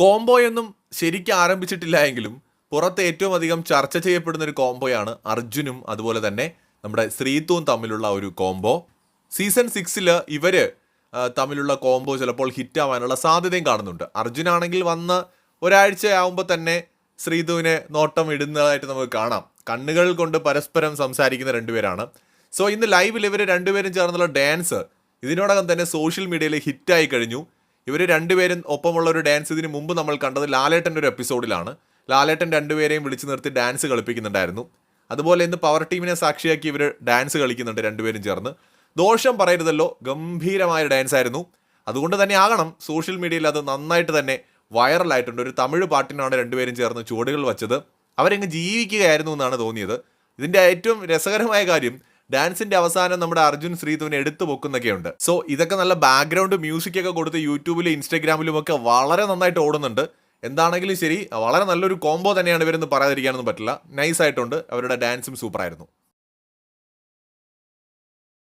കോംബോയൊന്നും ശരിക്കും ആരംഭിച്ചിട്ടില്ല എങ്കിലും പുറത്ത് ഏറ്റവും അധികം ചർച്ച ചെയ്യപ്പെടുന്ന ഒരു കോംബോയാണ് അർജുനും അതുപോലെ തന്നെ നമ്മുടെ ശ്രീത്തുവും തമ്മിലുള്ള ഒരു കോംബോ. സീസൺ സിക്സിൽ ഇവർ തമ്മിലുള്ള കോംബോ ചിലപ്പോൾ ഹിറ്റ് ആവാനുള്ള സാധ്യതയും കാണുന്നുണ്ട്. അർജുനാണെങ്കിൽ വന്ന് ഒരാഴ്ച ആവുമ്പോൾ തന്നെ ശ്രീതുവിനെ നോട്ടം ഇടുന്നതായിട്ട് നമുക്ക് കാണാം. കണ്ണുകൾ കൊണ്ട് പരസ്പരം സംസാരിക്കുന്ന രണ്ടുപേരാണ്. സോ ഇന്ന് ലൈവിൽ ഇവർ രണ്ടുപേരും ചേർന്നുള്ള ഡാൻസ് ഇതിനോടകം തന്നെ സോഷ്യൽ മീഡിയയിൽ ഹിറ്റായി കഴിഞ്ഞു. ഇവർ രണ്ടുപേരും ഒപ്പമുള്ള ഒരു ഡാൻസ് ഇതിന് മുമ്പ് നമ്മൾ കണ്ടത് ലാലേട്ടന്റെ ഒരു എപ്പിസോഡിലാണ് ലാലേട്ടൻ രണ്ടുപേരെയും വിളിച്ചു നിർത്തി ഡാൻസ് കളിപ്പിക്കുന്നുണ്ടായിരുന്നു. അതുപോലെ ഇന്ന് പവർ ടീമിനെ സാക്ഷിയാക്കി ഇവർ ഡാൻസ് കളിക്കുന്നുണ്ട് രണ്ടുപേരും ചേർന്ന്. ദോഷം പറയരുതല്ലോ ഗംഭീരമായ ഡാൻസ് ആയിരുന്നു. അതുകൊണ്ട് തന്നെ ആകണം സോഷ്യൽ മീഡിയയിൽ അത് നന്നായിട്ട് തന്നെ വൈറലായിട്ടുണ്ട് ഒരു തമിഴ് പാട്ടിനാണ് രണ്ടുപേരും ചേർന്ന് ചുവടുകൾ വച്ചത്. അവരങ്ങ് ജീവിക്കുകയായിരുന്നു എന്നാണ് തോന്നിയത്. ഇതിന്റെ ഏറ്റവും രസകരമായ കാര്യം ഡാൻസിന്റെ അവസാനം നമ്മുടെ അർജുൻ ശ്രീധുവിനെ എടുത്തു പൊക്കുന്നൊക്കെയുണ്ട്. സോ ഇതൊക്കെ നല്ല ബാക്ക്ഗ്രൗണ്ട് മ്യൂസിക് ഒക്കെ കൊടുത്ത് യൂട്യൂബിലും ഇൻസ്റ്റാഗ്രാമിലും ഒക്കെ വളരെ നന്നായിട്ട് ഓടുന്നുണ്ട്. എന്താണെങ്കിലും ശരി വളരെ നല്ലൊരു കോംബോ തന്നെയാണ് ഇവരെന്ന് പറയാതിരിക്കാനൊന്നും പറ്റില്ല. നൈസായിട്ടുണ്ട് അവരുടെ ഡാൻസും സൂപ്പറായിരുന്നു